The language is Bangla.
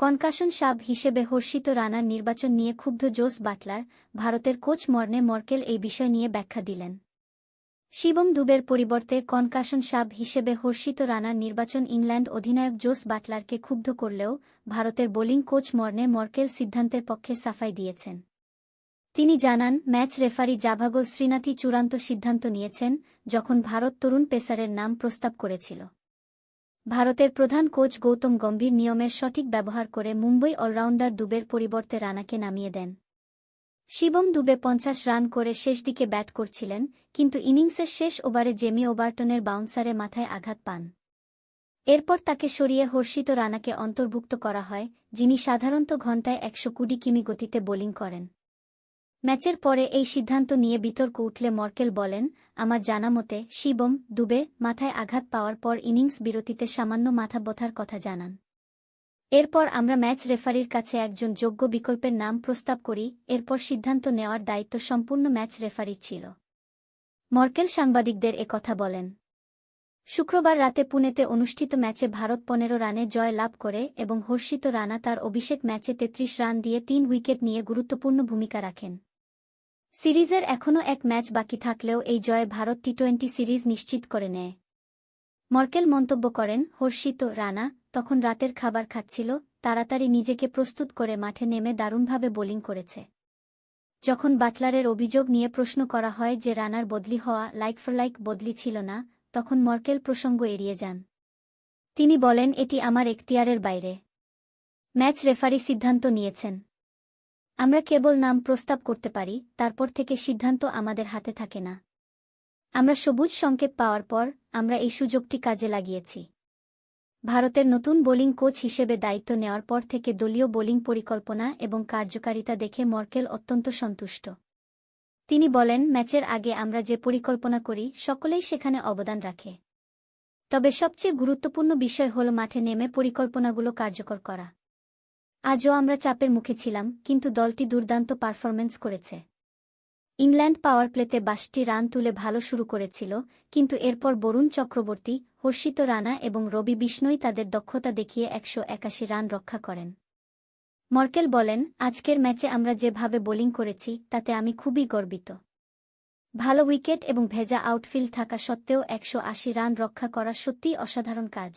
কনকাশন সাব হিসেবে হর্ষিত রানার নির্বাচন নিয়ে ক্ষুব্ধ জোস বাটলার, ভারতের কোচ মর্নে মর্কেল এই বিষয় নিয়ে ব্যাখ্যা দিলেন। শিবম দুবের পরিবর্তে কনকাশন সাব হিসেবে হর্ষিত রানার নির্বাচন ইংল্যান্ড অধিনায়ক জোস বাটলারকে ক্ষুব্ধ করলেও ভারতের বোলিং কোচ মর্নে মর্কেল সিদ্ধান্তের পক্ষে সাফাই দিয়েছেন। তিনি জানান, ম্যাচ রেফারি জাভাগল শ্রীনাথী চূড়ান্ত সিদ্ধান্ত নিয়েছেন, যখন ভারত তরুণ পেসারের নাম প্রস্তাব করেছিল। ভারতের প্রধান কোচ গৌতম গম্ভীর নিয়মের সঠিক ব্যবহার করে মুম্বই অলরাউন্ডার দুবের পরিবর্তে রানাকে নামিয়ে দেন। শিবম দুবে পঞ্চাশ রান করে শেষ দিকে ব্যাট করছিলেন, কিন্তু ইনিংসের শেষ ওভারে জেমি ওবার্টনের বাউন্সারে মাথায় আঘাত পান। এরপর তাকে সরিয়ে হর্ষিত রানাকে অন্তর্ভুক্ত করা হয়, যিনি সাধারণত ঘণ্টায় একশো কুড়ি কিমি গতিতে বোলিং করেন। ম্যাচের পরে এই সিদ্ধান্ত নিয়ে বিতর্ক উঠলে মর্কেল বলেন, আমার জানা মতে, শিবম দুবে মাথায় আঘাত পাওয়ার পর ইনিংস বিরতিতে সামান্য মাথা ব্যথার কথা জানান। এরপর আমরা ম্যাচ রেফারির কাছে একজন যোগ্য বিকল্পের নাম প্রস্তাব করি, এরপর সিদ্ধান্ত নেওয়ার দায়িত্ব সম্পূর্ণ ম্যাচ রেফারির ছিল। মর্কেল সাংবাদিকদের কথা বলেন। শুক্রবার রাতে পুনেতে অনুষ্ঠিত ম্যাচে ভারত পনেরো রানে জয় লাভ করে এবং হর্ষিত রানা তার অভিষেক ম্যাচে তেত্রিশ রান দিয়ে তিন উইকেট নিয়ে গুরুত্বপূর্ণ ভূমিকা রাখেন। সিরিজের এখনও এক ম্যাচ বাকি থাকলেও এই জয়ে ভারত টি টোয়েন্টি সিরিজ নিশ্চিত করে নেয়। মর্কেল মন্তব্য করেন, হর্ষিত রানা তখন রাতের খাবার খাচ্ছিল, তাড়াতাড়ি নিজেকে প্রস্তুত করে মাঠে নেমে দারুণভাবে বোলিং করেছে। যখন বাটলারের অভিযোগ নিয়ে প্রশ্ন করা হয় যে রানার বদলি হওয়া লাইক ফর লাইক বদলি ছিল না, তখন মর্কেল প্রসঙ্গ এড়িয়ে যান। তিনি বলেন, এটি আমার এখতিয়ারের বাইরে। ম্যাচ রেফারি সিদ্ধান্ত নিয়েছেন। আমরা কেবল নাম প্রস্তাব করতে পারি, তারপর থেকে সিদ্ধান্ত আমাদের হাতে থাকে না। আমরা সবুজ সংকেত পাওয়ার পর, আমরা এই সুযোগটি কাজে লাগিয়েছি। ভারতের নতুন বোলিং কোচ হিসেবে দায়িত্ব নেওয়ার পর থেকে দলীয় বোলিং পরিকল্পনা এবং কার্যকারিতা দেখে মর্কেল অত্যন্ত সন্তুষ্ট। তিনি বলেন, ম্যাচের আগে আমরা যে পরিকল্পনা করি, সকলেই সেখানে অবদান রাখে। তবে সবচেয়ে গুরুত্বপূর্ণ বিষয় হল মাঠে নেমে পরিকল্পনাগুলো কার্যকর করা। আজও আমরা চাপের মুখে ছিলাম, কিন্তু দলটি দুর্দান্ত পারফরম্যান্স করেছে। ইংল্যান্ড পাওয়ার প্লেতে বাসটি রান তুলে ভালো শুরু করেছিল, কিন্তু এরপর বরুণ চক্রবর্তী, হর্ষিত রানা এবং রবি বিষ্ণই তাদের দক্ষতা দেখিয়ে একশো একাশি রান রক্ষা করেন। মর্কেল বলেন, আজকের ম্যাচে আমরা যেভাবে বোলিং করেছি, তাতে আমি খুবই গর্বিত। ভালো উইকেট এবং ভেজা আউটফিল্ড থাকা সত্ত্বেও একশো আশি রান রক্ষা করা সত্যিই অসাধারণ কাজ।